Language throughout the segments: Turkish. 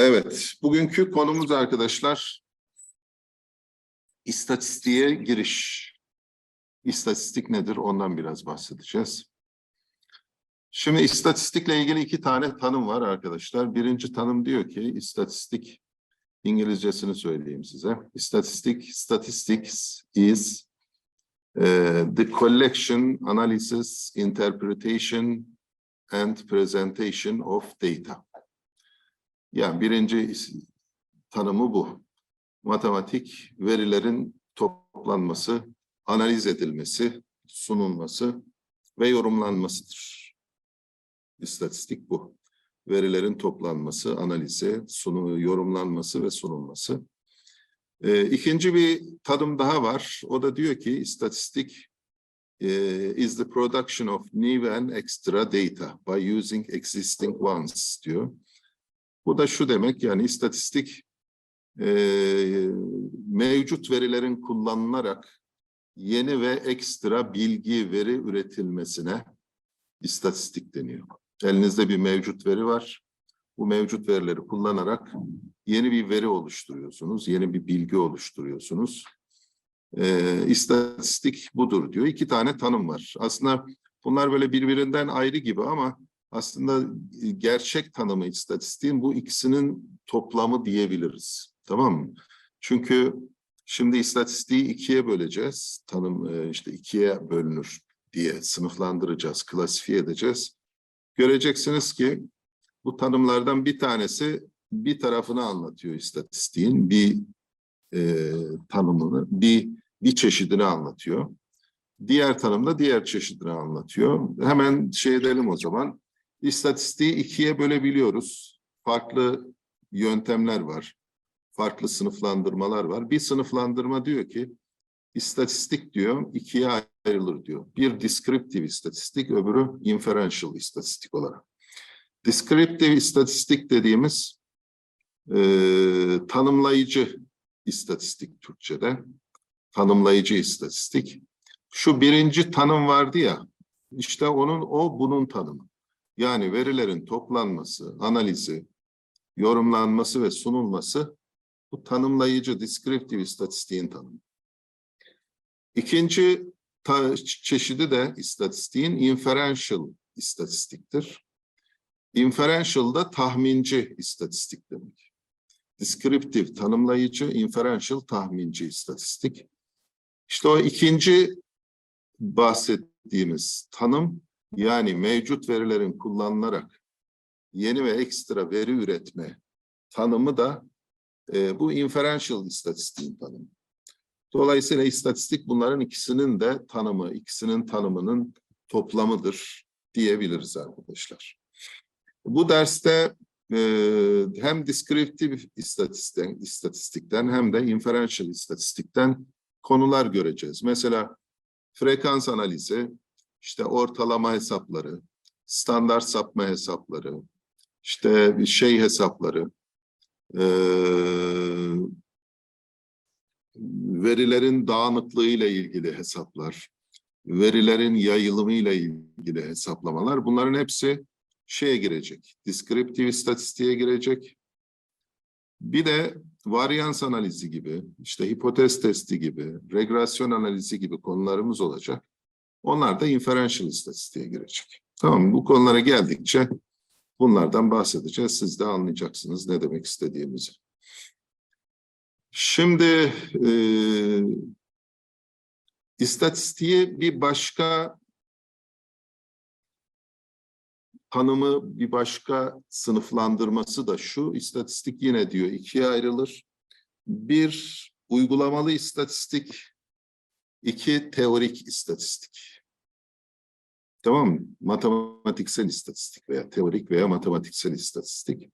Evet, bugünkü konumuz arkadaşlar istatistiğe giriş. İstatistik nedir ondan biraz bahsedeceğiz. Şimdi istatistikle ilgili iki tane tanım var arkadaşlar. Birinci tanım diyor ki istatistik İngilizcesini söyleyeyim size. İstatistik, statistics is eh, the collection, analysis, interpretation and presentation of data. Yani birinci tanımı bu. Matematik verilerin toplanması, analiz edilmesi, sunulması ve yorumlanmasıdır. İstatistik bu. Verilerin toplanması, analizi, sunu, yorumlanması ve sunulması. Ee, ikinci bir tanım daha var. O da diyor ki istatistik eh, is the production of new and extra data by using existing ones diyor. Bu da şu demek yani istatistik eee, mevcut verilerin kullanılarak yeni ve ekstra bilgi veri üretilmesine istatistik deniyor. Elinizde bir mevcut veri var. Bu mevcut verileri kullanarak yeni bir veri oluşturuyorsunuz, yeni bir bilgi oluşturuyorsunuz. Eee istatistik budur diyor. İki tane tanım var. Aslında bunlar böyle birbirinden ayrı gibi ama aslında e, gerçek tanımı istatistiğin bu ikisinin toplamı diyebiliriz. Tamam mı? Çünkü şimdi istatistiği ikiye böleceğiz. Tanım e, işte ikiye bölünür diye sınıflandıracağız, klasifiye edeceğiz. Göreceksiniz ki bu tanımlardan bir tanesi bir tarafını anlatıyor istatistiğin, bir e, tanımını, bir bir çeşidini anlatıyor. Diğer tanımda diğer çeşidini anlatıyor. Hemen şey edelim o zaman. İstatistiği ikiye bölebiliyoruz. Farklı yöntemler var. Farklı sınıflandırmalar var. Bir sınıflandırma diyor ki istatistik diyor ikiye ayrılır diyor. Bir descriptive istatistik, öbürü inferential istatistik olarak. Descriptive istatistik dediğimiz eee, tanımlayıcı istatistik Türkçe'de. Tanımlayıcı istatistik. Şu birinci tanım vardı ya, işte onun o bunun tanımı. Yani verilerin toplanması, analizi, yorumlanması ve sunulması bu tanımlayıcı descriptive istatistiğin tanımı. İkinci çeşidi de istatistiğin inferential istatistiktir. Inferential da tahminci istatistik demek. Descriptive tanımlayıcı, inferential tahminci istatistik. İşte o ikinci bahsettiğimiz tanım yani mevcut verilerin kullanılarak yeni ve ekstra veri üretme tanımı da e, bu inferential istatistiğin tanımı. Dolayısıyla istatistik bunların ikisinin de tanımı, ikisinin tanımının toplamıdır diyebiliriz arkadaşlar. Bu derste e, hem descriptive istatistikten, istatistikten hem de inferential istatistikten konular göreceğiz. Mesela frekans analizi, işte ortalama hesapları, standart sapma hesapları, işte şey hesapları, eee, verilerin dağınıklığı ile ilgili hesaplar, verilerin yayılımı ile ilgili hesaplamalar bunların hepsi şeye girecek. Descriptive istatistiğe girecek. Bir de varyans analizi gibi, işte hipotez testi gibi, regresyon analizi gibi konularımız olacak. Onlar da inferential istatistiğe girecek. Tamam mı? Bu konulara geldikçe bunlardan bahsedeceğiz. Siz de anlayacaksınız ne demek istediğimizi. Şimdi e, istatistiği bir başka tanımı, bir başka sınıflandırması da şu. İstatistik yine diyor ikiye ayrılır. Bir uygulamalı istatistik, iki teorik istatistik. Tamam mı? Matematiksel istatistik veya teorik veya matematiksel istatistik.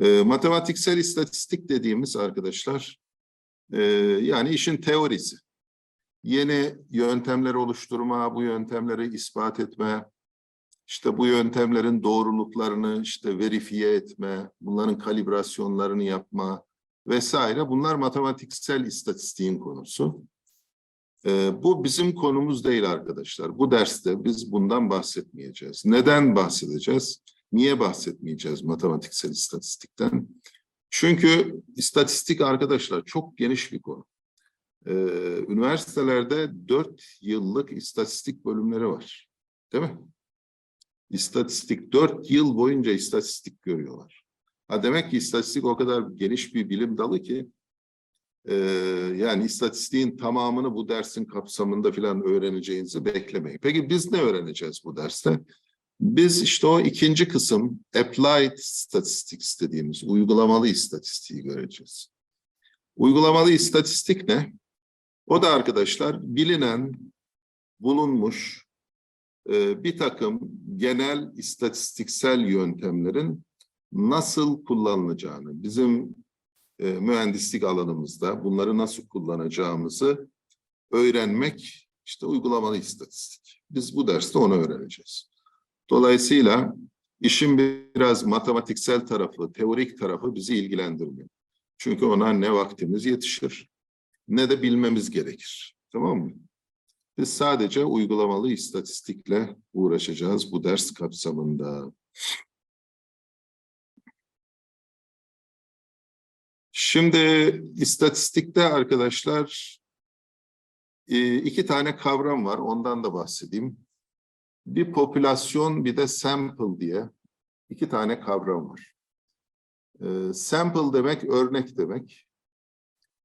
Ee, matematiksel istatistik dediğimiz arkadaşlar, e, yani işin teorisi. Yeni yöntemler oluşturma, bu yöntemleri ispat etme, işte bu yöntemlerin doğruluklarını işte verifiye etme, bunların kalibrasyonlarını yapma vesaire. Bunlar matematiksel istatistiğin konusu. Ee, bu bizim konumuz değil arkadaşlar. Bu derste biz bundan bahsetmeyeceğiz. Neden bahsedeceğiz? Niye bahsetmeyeceğiz matematiksel istatistikten? Çünkü istatistik arkadaşlar çok geniş bir konu. Ee, üniversitelerde dört yıllık istatistik bölümleri var. Değil mi? İstatistik dört yıl boyunca istatistik görüyorlar. Ha demek ki istatistik o kadar geniş bir bilim dalı ki e, yani istatistiğin tamamını bu dersin kapsamında filan öğreneceğinizi beklemeyin. Peki biz ne öğreneceğiz bu derste? Biz işte o ikinci kısım applied statistics dediğimiz uygulamalı istatistiği göreceğiz. Uygulamalı istatistik ne? O da arkadaşlar bilinen, bulunmuş e, bir takım genel istatistiksel yöntemlerin nasıl kullanılacağını, bizim e, mühendislik alanımızda bunları nasıl kullanacağımızı öğrenmek işte uygulamalı istatistik. Biz bu derste onu öğreneceğiz. Dolayısıyla işin biraz matematiksel tarafı, teorik tarafı bizi ilgilendirmiyor. Çünkü ona ne vaktimiz yetişir ne de bilmemiz gerekir. Tamam mı? Biz sadece uygulamalı istatistikle uğraşacağız bu ders kapsamında. Şimdi istatistikte arkadaşlar e, iki tane kavram var. Ondan da bahsedeyim. Bir popülasyon bir de sample diye iki tane kavram var. E, sample demek örnek demek.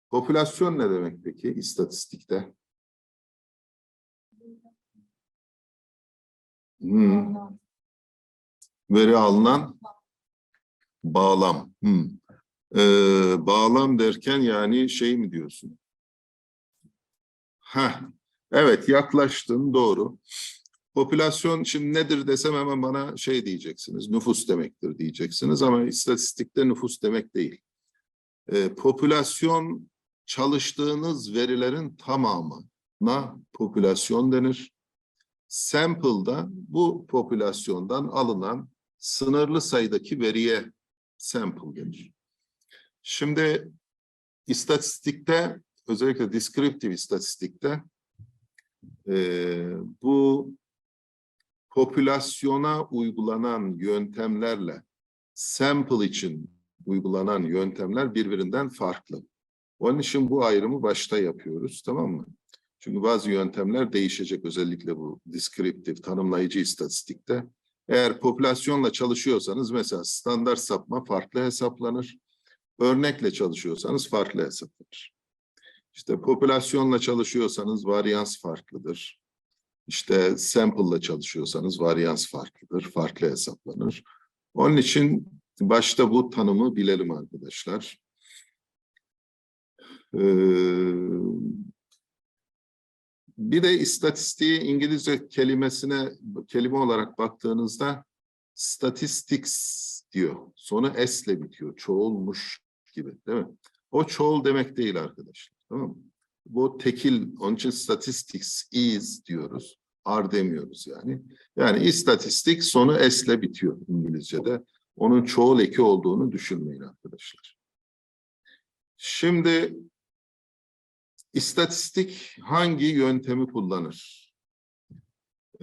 Popülasyon ne demek peki istatistikte? Hmm. Veri alınan bağlam. Hmm. Ee, bağlam derken yani şey mi diyorsun? Heh, evet yaklaştın doğru. Popülasyon şimdi nedir desem hemen bana şey diyeceksiniz. Nüfus demektir diyeceksiniz ama istatistikte nüfus demek değil. Ee, popülasyon çalıştığınız verilerin tamamına popülasyon denir. Sample'da bu popülasyondan alınan sınırlı sayıdaki veriye sample denir. Şimdi istatistikte özellikle descriptive istatistikte e, bu popülasyona uygulanan yöntemlerle sample için uygulanan yöntemler birbirinden farklı. Onun için bu ayrımı başta yapıyoruz tamam mı? Çünkü bazı yöntemler değişecek özellikle bu descriptive tanımlayıcı istatistikte. Eğer popülasyonla çalışıyorsanız mesela standart sapma farklı hesaplanır. Örnekle çalışıyorsanız farklı hesaplanır. İşte popülasyonla çalışıyorsanız varyans farklıdır. İşte sample'la çalışıyorsanız varyans farklıdır, farklı hesaplanır. Onun için başta bu tanımı bilelim arkadaşlar. Ee, bir de istatistiği İngilizce kelimesine kelime olarak baktığınızda statistics diyor. Sonu s ile bitiyor. Çoğulmuş gibi değil mi? O çoğul demek değil arkadaşlar. Tamam mı? Bu tekil, onun için statistics is diyoruz. Are demiyoruz yani. Yani istatistik sonu s ile bitiyor İngilizce'de. Onun çoğul eki olduğunu düşünmeyin arkadaşlar. Şimdi İstatistik hangi yöntemi kullanır?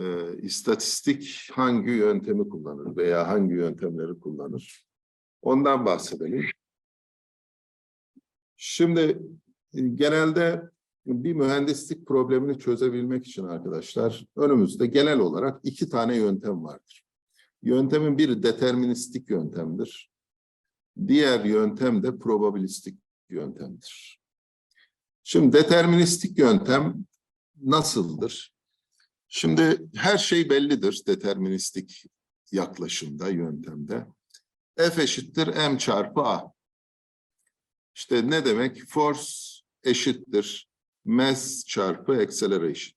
Ee, istatistik hangi yöntemi kullanır veya hangi yöntemleri kullanır? Ondan bahsedelim. Şimdi genelde bir mühendislik problemini çözebilmek için arkadaşlar önümüzde genel olarak iki tane yöntem vardır. Yöntemin biri deterministik yöntemdir. Diğer yöntem de probabilistik yöntemdir. Şimdi deterministik yöntem nasıldır? Şimdi her şey bellidir deterministik yaklaşımda, yöntemde. F eşittir M çarpı A. İşte ne demek? Force eşittir mass çarpı acceleration.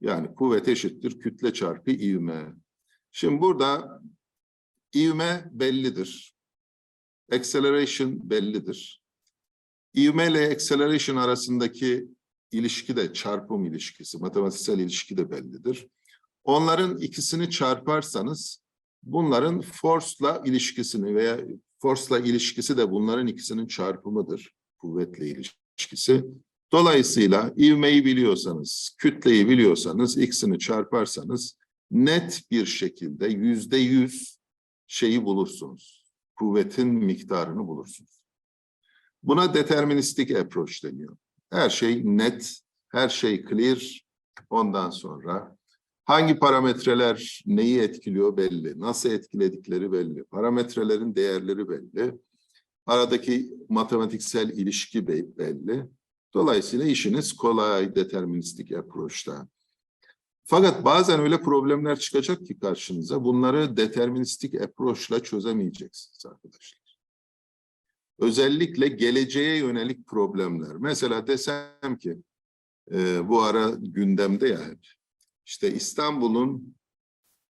Yani kuvvet eşittir kütle çarpı ivme. Şimdi burada ivme bellidir. Acceleration bellidir. İvme ile acceleration arasındaki ilişki de çarpım ilişkisi, matematiksel ilişki de bellidir. Onların ikisini çarparsanız bunların force'la ilişkisini veya force'la ilişkisi de bunların ikisinin çarpımıdır. Kuvvetle ilişkisi. Dolayısıyla ivmeyi biliyorsanız, kütleyi biliyorsanız, ikisini çarparsanız net bir şekilde yüzde yüz şeyi bulursunuz. Kuvvetin miktarını bulursunuz. Buna deterministik approach deniyor. Her şey net, her şey clear. Ondan sonra hangi parametreler neyi etkiliyor belli, nasıl etkiledikleri belli, parametrelerin değerleri belli, aradaki matematiksel ilişki be- belli. Dolayısıyla işiniz kolay deterministik approach'ta. Fakat bazen öyle problemler çıkacak ki karşınıza bunları deterministik approach'la çözemeyeceksiniz arkadaşlar. Özellikle geleceğe yönelik problemler. Mesela desem ki e, bu ara gündemde ya hep. İşte İstanbul'un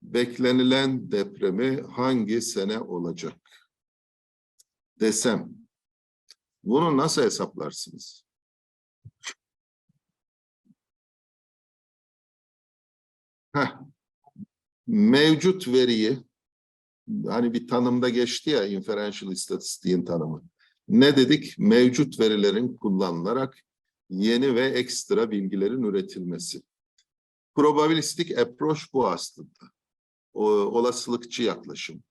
beklenilen depremi hangi sene olacak desem bunu nasıl hesaplarsınız? Heh. Mevcut veriyi hani bir tanımda geçti ya inferential istatistiğin tanımı. Ne dedik? Mevcut verilerin kullanılarak yeni ve ekstra bilgilerin üretilmesi. Probabilistik approach bu aslında. O, olasılıkçı yaklaşım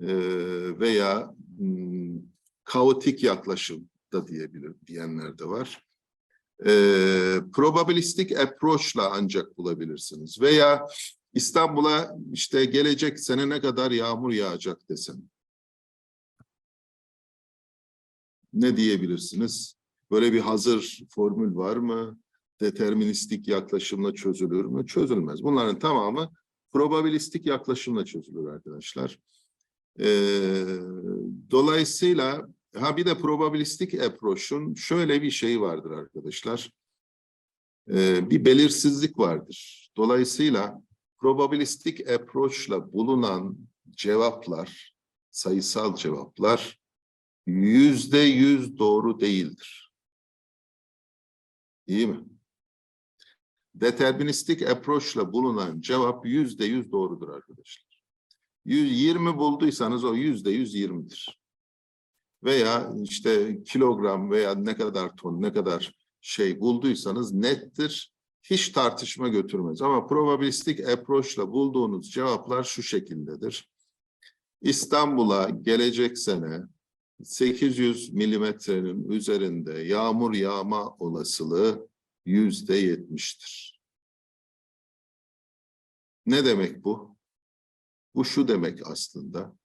Ee, veya hmm, kaotik yaklaşım da diyebilir diyenler de var. Ee, probabilistik approach'la ancak bulabilirsiniz. Veya İstanbul'a işte gelecek sene ne kadar yağmur yağacak desem. Ne diyebilirsiniz? Böyle bir hazır formül var mı? Deterministik yaklaşımla çözülür mü? Çözülmez. Bunların tamamı probabilistik yaklaşımla çözülür arkadaşlar. Ee, dolayısıyla ha bir de probabilistik approach'un şöyle bir şeyi vardır arkadaşlar. Ee, bir belirsizlik vardır. Dolayısıyla probabilistik approach'la bulunan cevaplar, sayısal cevaplar yüzde yüz doğru değildir. İyi mi? Deterministik approach'la bulunan cevap yüzde yüz doğrudur arkadaşlar. 120 bulduysanız o yüzde yüz yirmidir. Veya işte kilogram veya ne kadar ton, ne kadar şey bulduysanız nettir. Hiç tartışma götürmez. Ama probabilistik approach'la bulduğunuz cevaplar şu şekildedir. İstanbul'a gelecek sene 800 milimetrenin üzerinde yağmur yağma olasılığı yüzde yetmiştir. Ne demek bu? Bu şu demek aslında.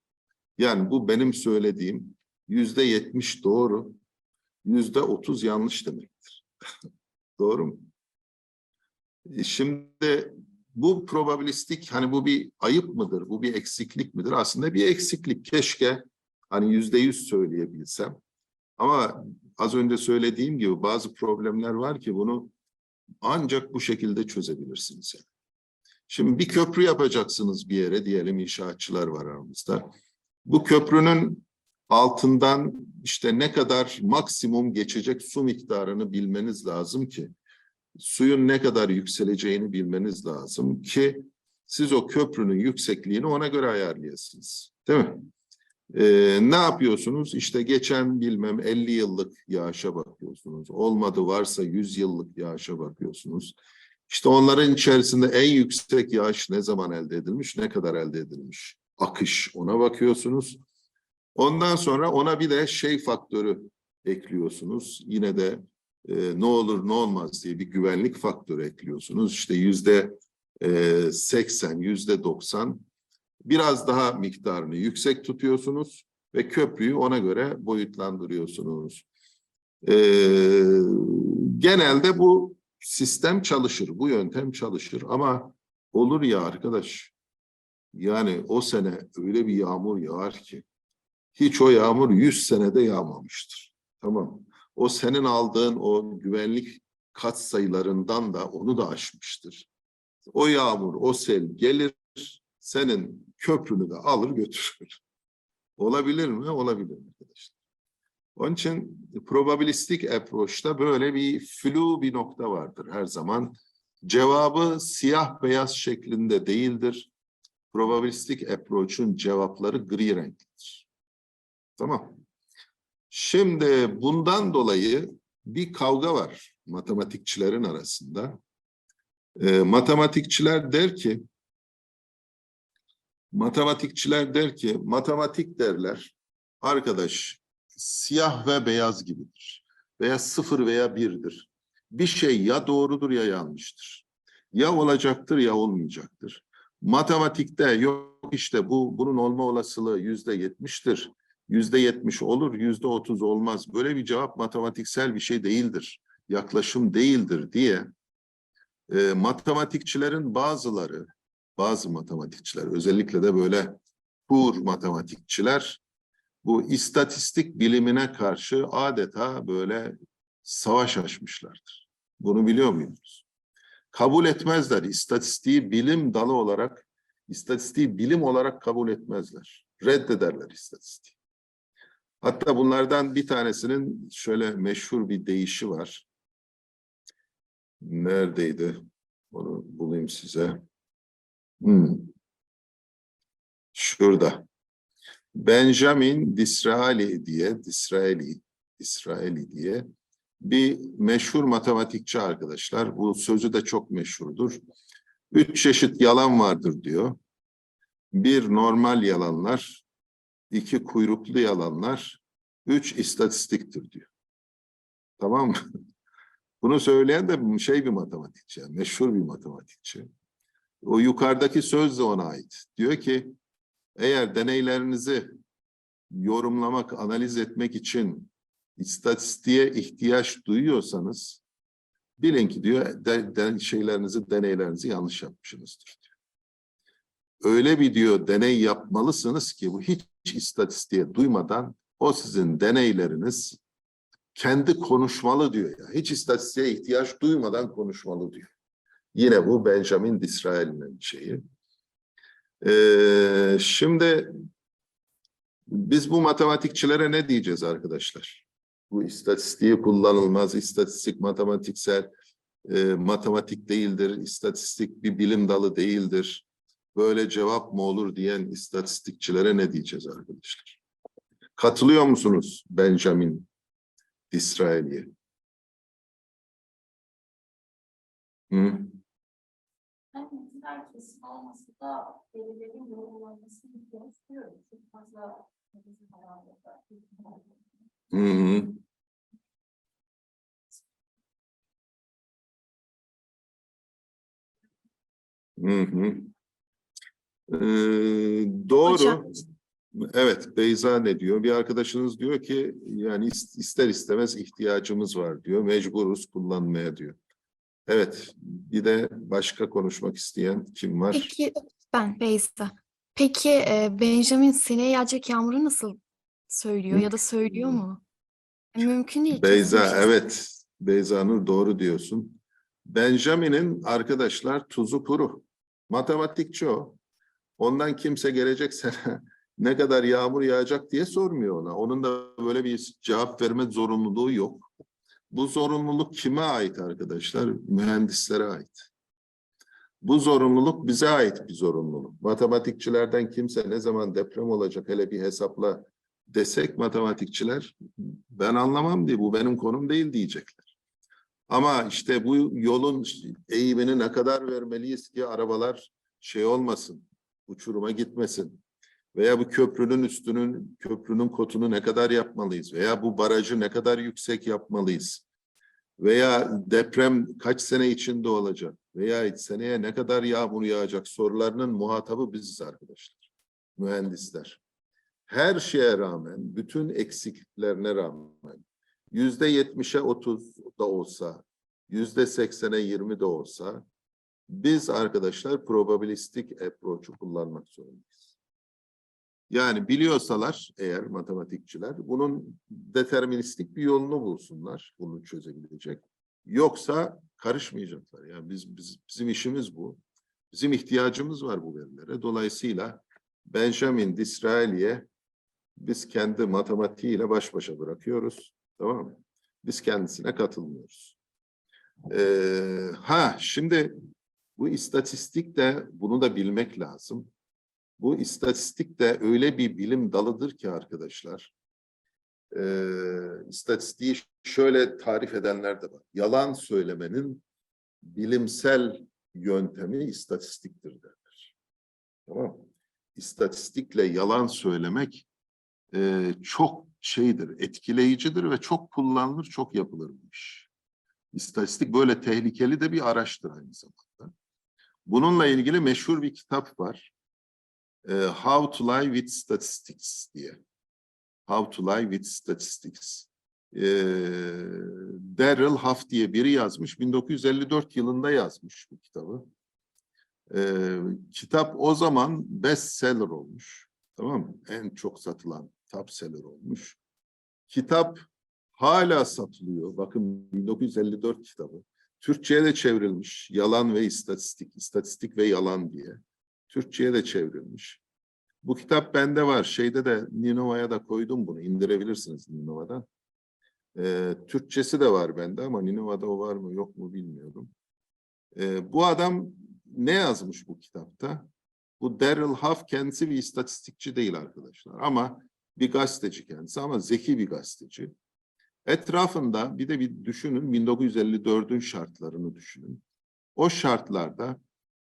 Yani bu benim söylediğim yüzde yetmiş doğru, yüzde otuz yanlış demektir. doğru mu? E, Şimdi bu probabilistik hani bu bir ayıp mıdır? Bu bir eksiklik midir? Aslında bir eksiklik. Keşke hani yüzde yüz söyleyebilsem. Ama az önce söylediğim gibi bazı problemler var ki bunu ancak bu şekilde çözebilirsiniz. Yani. Şimdi bir köprü yapacaksınız bir yere diyelim inşaatçılar var aramızda. Bu köprünün altından işte ne kadar maksimum geçecek su miktarını bilmeniz lazım ki suyun ne kadar yükseleceğini bilmeniz lazım ki siz o köprünün yüksekliğini ona göre ayarlayasınız. Değil mi? Ee, ne yapıyorsunuz? İşte geçen bilmem 50 yıllık yağışa bakıyorsunuz. Olmadı varsa 100 yıllık yağışa bakıyorsunuz. İşte onların içerisinde en yüksek yağış ne zaman elde edilmiş, ne kadar elde edilmiş? Akış ona bakıyorsunuz. Ondan sonra ona bir de şey faktörü ekliyorsunuz. Yine de e, ne olur ne olmaz diye bir güvenlik faktörü ekliyorsunuz. İşte yüzde e, 80, yüzde 90 biraz daha miktarını yüksek tutuyorsunuz ve köprüyü ona göre boyutlandırıyorsunuz. E, genelde bu sistem çalışır, bu yöntem çalışır ama olur ya arkadaş, yani o sene öyle bir yağmur yağar ki hiç o yağmur 100 senede yağmamıştır. Tamam. O senin aldığın o güvenlik kat sayılarından da onu da aşmıştır. O yağmur, o sel gelir, senin köprünü de alır götürür. Olabilir mi? Olabilir arkadaşlar. Onun için probabilistik approach'ta böyle bir flu bir nokta vardır her zaman. Cevabı siyah beyaz şeklinde değildir. Probabilistik approach'un cevapları gri renklidir. Tamam. Şimdi bundan dolayı bir kavga var matematikçilerin arasında. E, matematikçiler der ki, matematikçiler der ki, matematik derler, arkadaş siyah ve beyaz gibidir. Veya sıfır veya birdir. Bir şey ya doğrudur ya yanlıştır. Ya olacaktır ya olmayacaktır. Matematikte yok işte bu bunun olma olasılığı yüzde yetmiştir. Yüzde yetmiş olur, yüzde otuz olmaz. Böyle bir cevap matematiksel bir şey değildir. Yaklaşım değildir diye e, matematikçilerin bazıları, bazı matematikçiler özellikle de böyle pur matematikçiler bu istatistik bilimine karşı adeta böyle savaş açmışlardır. Bunu biliyor muydunuz? Kabul etmezler. İstatistiği bilim dalı olarak, istatistiği bilim olarak kabul etmezler. Reddederler istatistiği. Hatta bunlardan bir tanesinin şöyle meşhur bir deyişi var. Neredeydi? Onu bulayım size. Hmm. Şurada. Benjamin Disraeli diye, Disraeli, Disraeli diye bir meşhur matematikçi arkadaşlar. Bu sözü de çok meşhurdur. Üç çeşit yalan vardır diyor. Bir normal yalanlar, iki kuyruklu yalanlar, üç istatistiktir diyor. Tamam mı? Bunu söyleyen de şey bir matematikçi, meşhur bir matematikçi. O yukarıdaki söz de ona ait. Diyor ki, eğer deneylerinizi yorumlamak, analiz etmek için istatistiğe ihtiyaç duyuyorsanız bilin ki diyor de, de- şeylerinizi, deneylerinizi yanlış yapmışsınızdır diyor. Öyle bir diyor deney yapmalısınız ki bu hiç istatistiğe duymadan o sizin deneyleriniz kendi konuşmalı diyor ya. Hiç istatistiğe ihtiyaç duymadan konuşmalı diyor. Yine bu Benjamin Disraeli'nin şeyi. Ee, şimdi biz bu matematikçilere ne diyeceğiz arkadaşlar? Bu istatistiği kullanılmaz, istatistik matematiksel, e, matematik değildir, istatistik bir bilim dalı değildir. Böyle cevap mı olur diyen istatistikçilere ne diyeceğiz arkadaşlar? Katılıyor musunuz Benjamin Disraeli'ye? Hı? Yani herkesin olması da verilerin yorumlanmasını duyuyor. Çok fazla bizim hayatımızda. Hı hı. Hı hı. Ee, doğru. Hocam. Evet, Beyza ne diyor? Bir arkadaşınız diyor ki yani is- ister istemez ihtiyacımız var diyor. Mecburuz kullanmaya diyor. Evet, bir de başka konuşmak isteyen kim var? Peki ben Beyza. Peki e, Benjamin seneye yağacak yağmuru nasıl söylüyor ya da söylüyor mu? Mümkün değil. Beyza, şey. evet. Beyza Nur doğru diyorsun. Benjamin'in arkadaşlar tuzu kuru. Matematikçi o. Ondan kimse gelecek sene ne kadar yağmur yağacak diye sormuyor ona. Onun da böyle bir cevap verme zorunluluğu yok. Bu zorunluluk kime ait arkadaşlar? Mühendislere ait. Bu zorunluluk bize ait bir zorunluluk. Matematikçilerden kimse ne zaman deprem olacak hele bir hesapla desek matematikçiler ben anlamam diye bu benim konum değil diyecekler. Ama işte bu yolun eğimini ne kadar vermeliyiz ki arabalar şey olmasın, uçuruma gitmesin. Veya bu köprünün üstünün, köprünün kotunu ne kadar yapmalıyız? Veya bu barajı ne kadar yüksek yapmalıyız? Veya deprem kaç sene içinde olacak? Veya seneye ne kadar yağmur yağacak? Sorularının muhatabı biziz arkadaşlar. Mühendisler her şeye rağmen, bütün eksikliklerine rağmen yüzde yetmişe otuz da olsa, yüzde seksene yirmi de olsa biz arkadaşlar probabilistik approach'u kullanmak zorundayız. Yani biliyorsalar eğer matematikçiler bunun deterministik bir yolunu bulsunlar bunu çözebilecek. Yoksa karışmayacaklar. Yani biz, biz bizim işimiz bu. Bizim ihtiyacımız var bu verilere. Dolayısıyla Benjamin Disraeli'ye biz kendi matematiğiyle baş başa bırakıyoruz. Tamam mı? Biz kendisine katılmıyoruz. Ee, ha şimdi bu istatistik de bunu da bilmek lazım. Bu istatistik de öyle bir bilim dalıdır ki arkadaşlar. Ee, istatistiği şöyle tarif edenler de var. Yalan söylemenin bilimsel yöntemi istatistiktir derler. Tamam mı? İstatistikle yalan söylemek e, çok şeydir, etkileyicidir ve çok kullanılır, çok yapılır bu iş. İstatistik böyle tehlikeli de bir araçtır aynı zamanda. Bununla ilgili meşhur bir kitap var. How to Lie with Statistics diye. How to Lie with Statistics. Ee, Darrell Huff diye biri yazmış. 1954 yılında yazmış bu kitabı. Ee, kitap o zaman bestseller olmuş. Tamam mı? En çok satılan top seller olmuş. Kitap hala satılıyor. Bakın 1954 kitabı. Türkçe'ye de çevrilmiş. Yalan ve istatistik, istatistik ve yalan diye. Türkçe'ye de çevrilmiş. Bu kitap bende var. Şeyde de Ninova'ya da koydum bunu. İndirebilirsiniz Ninova'dan. Ee, Türkçesi de var bende ama Ninova'da o var mı yok mu bilmiyorum. Ee, bu adam ne yazmış bu kitapta? Bu Darrell Huff kendisi bir istatistikçi değil arkadaşlar ama bir gazeteci kendisi ama zeki bir gazeteci. Etrafında bir de bir düşünün 1954'ün şartlarını düşünün. O şartlarda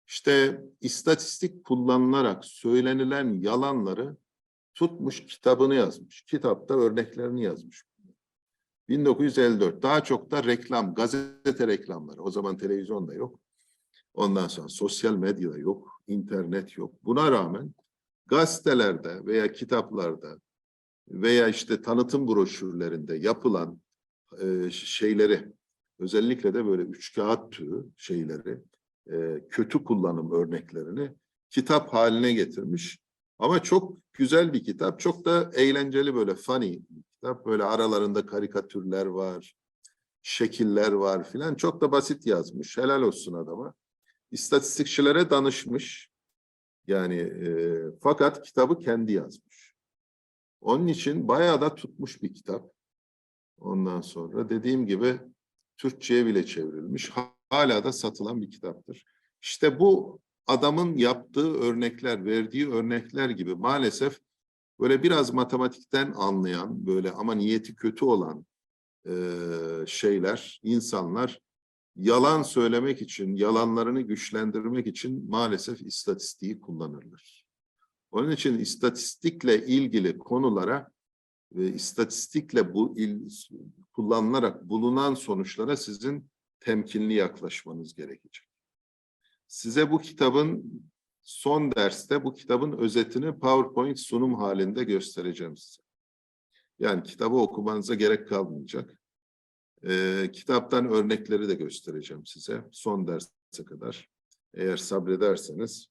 işte istatistik kullanılarak söylenilen yalanları tutmuş kitabını yazmış. Kitapta örneklerini yazmış. 1954 daha çok da reklam, gazete reklamları. O zaman televizyon da yok. Ondan sonra sosyal medya yok, internet yok. Buna rağmen gazetelerde veya kitaplarda veya işte tanıtım broşürlerinde yapılan e, şeyleri özellikle de böyle üç kağıt türü şeyleri e, kötü kullanım örneklerini kitap haline getirmiş. Ama çok güzel bir kitap. Çok da eğlenceli böyle funny bir kitap. Böyle aralarında karikatürler var, şekiller var filan. Çok da basit yazmış. Helal olsun adama. İstatistikçilere danışmış. Yani e, fakat kitabı kendi yazmış. Onun için bayağı da tutmuş bir kitap. Ondan sonra dediğim gibi Türkçe'ye bile çevrilmiş. Hala da satılan bir kitaptır. İşte bu adamın yaptığı örnekler, verdiği örnekler gibi maalesef böyle biraz matematikten anlayan, böyle ama niyeti kötü olan e, şeyler, insanlar yalan söylemek için, yalanlarını güçlendirmek için maalesef istatistiği kullanırlar. Onun için istatistikle ilgili konulara ve istatistikle bu il, kullanılarak bulunan sonuçlara sizin temkinli yaklaşmanız gerekecek. Size bu kitabın son derste bu kitabın özetini PowerPoint sunum halinde göstereceğim size. Yani kitabı okumanıza gerek kalmayacak. Ee, kitaptan örnekleri de göstereceğim size son derse kadar. Eğer sabrederseniz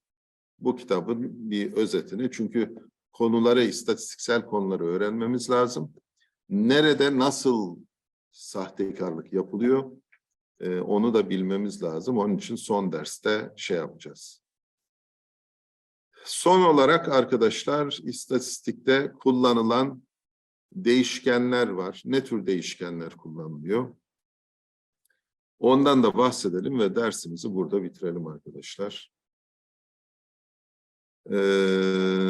bu kitabın bir özetini çünkü konuları, istatistiksel konuları öğrenmemiz lazım. Nerede nasıl sahtekarlık yapılıyor e, onu da bilmemiz lazım. Onun için son derste şey yapacağız. Son olarak arkadaşlar istatistikte kullanılan değişkenler var. Ne tür değişkenler kullanılıyor? Ondan da bahsedelim ve dersimizi burada bitirelim arkadaşlar. Ee,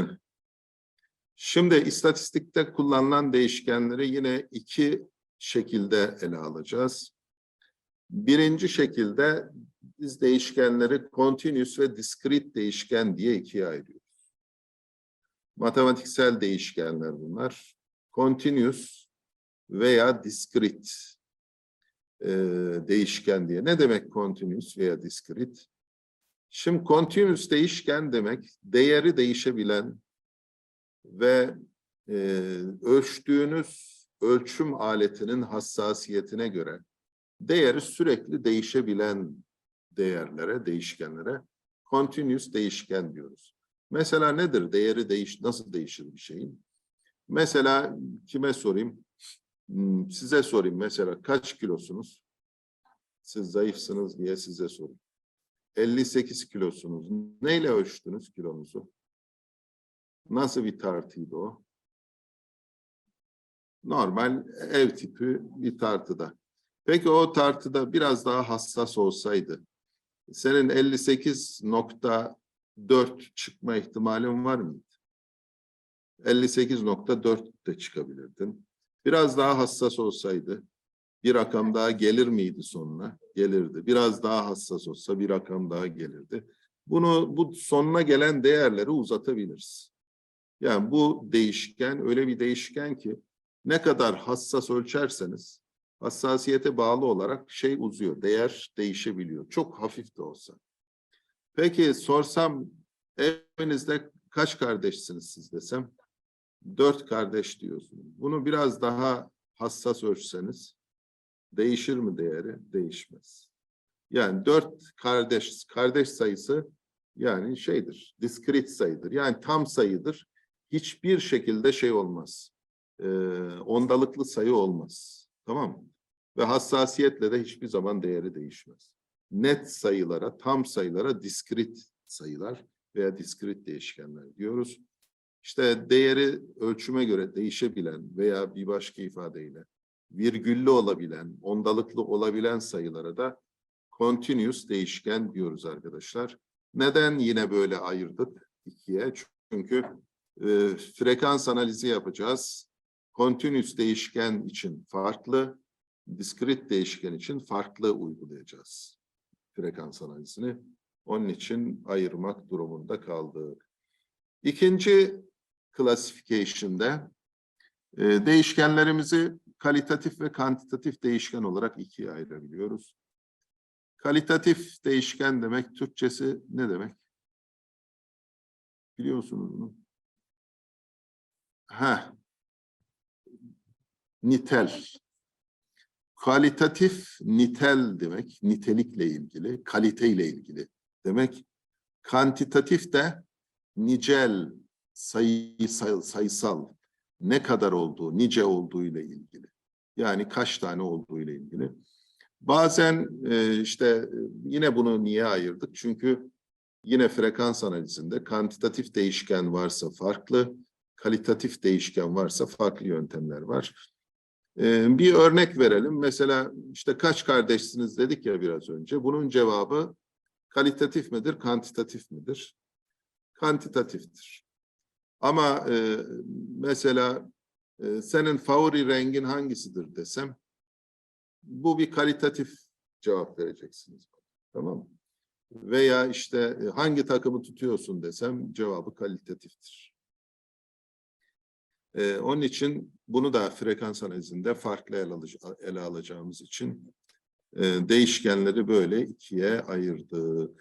şimdi istatistikte kullanılan değişkenleri yine iki şekilde ele alacağız. Birinci şekilde biz değişkenleri continuous ve discrete değişken diye ikiye ayırıyoruz. Matematiksel değişkenler bunlar. Continuous veya discrete e, değişken diye. Ne demek continuous veya discrete? Şimdi continuous değişken demek değeri değişebilen ve e, ölçtüğünüz ölçüm aletinin hassasiyetine göre değeri sürekli değişebilen değerlere, değişkenlere continuous değişken diyoruz. Mesela nedir? Değeri değiş nasıl değişir bir şeyin? Mesela kime sorayım? Hmm, Size sorayım mesela kaç kilosunuz? Siz zayıfsınız diye size sorayım. 58 kilosunuz. Neyle ölçtünüz kilonuzu? Nasıl bir tartıydı o? Normal ev tipi bir tartıda. Peki o tartıda biraz daha hassas olsaydı, senin 58.4 çıkma ihtimalin var mıydı? 58.4 de çıkabilirdin. Biraz daha hassas olsaydı, bir rakam daha gelir miydi sonuna? Gelirdi. Biraz daha hassas olsa bir rakam daha gelirdi. Bunu bu sonuna gelen değerleri uzatabiliriz. Yani bu değişken öyle bir değişken ki Ne kadar hassas ölçerseniz hassasiyete bağlı olarak şey uzuyor, değer değişebiliyor. Çok hafif de olsa. Peki sorsam evinizde kaç kardeşsiniz siz desem? Dört kardeş diyorsunuz. Bunu biraz daha hassas ölçseniz değişir mi değeri? Değişmez. Yani dört kardeş, kardeş sayısı yani şeydir, diskrit sayıdır. Yani tam sayıdır. Hiçbir şekilde şey olmaz. Ee, ondalıklı sayı olmaz. Tamam mı? Ve hassasiyetle de hiçbir zaman değeri değişmez. Net sayılara, tam sayılara diskrit sayılar veya diskrit değişkenler diyoruz. İşte değeri ölçüme göre değişebilen veya bir başka ifadeyle virgüllü olabilen, ondalıklı olabilen sayılara da continuous değişken diyoruz arkadaşlar. Neden yine böyle ayırdık ikiye? Çünkü e, frekans analizi yapacağız. Continuous değişken için farklı, discrete değişken için farklı uygulayacağız frekans analizini. Onun için ayırmak durumunda kaldık. İkinci classification'da e, değişkenlerimizi kalitatif ve kantitatif değişken olarak ikiye ayırabiliyoruz. Kalitatif değişken demek Türkçesi ne demek? Biliyorsunuz bunu. Ha. Nitel. Kalitatif nitel demek, nitelikle ilgili, kaliteyle ilgili demek. Kantitatif de nicel, sayısal, sayısal, ne kadar olduğu, nice olduğu ile ilgili. Yani kaç tane olduğu ile ilgili. Bazen e, işte e, yine bunu niye ayırdık? Çünkü yine frekans analizinde kantitatif değişken varsa farklı, kalitatif değişken varsa farklı yöntemler var. Bir örnek verelim. Mesela işte kaç kardeşsiniz dedik ya biraz önce. Bunun cevabı kalitatif midir, kantitatif midir? Kantitatiftir. Ama mesela senin favori rengin hangisidir desem, bu bir kalitatif cevap vereceksiniz. Tamam mı? Veya işte hangi takımı tutuyorsun desem cevabı kalitatiftir. Ee, onun için bunu da frekans analizinde farklı ele, alıc- ele alacağımız için e, değişkenleri böyle ikiye ayırdık.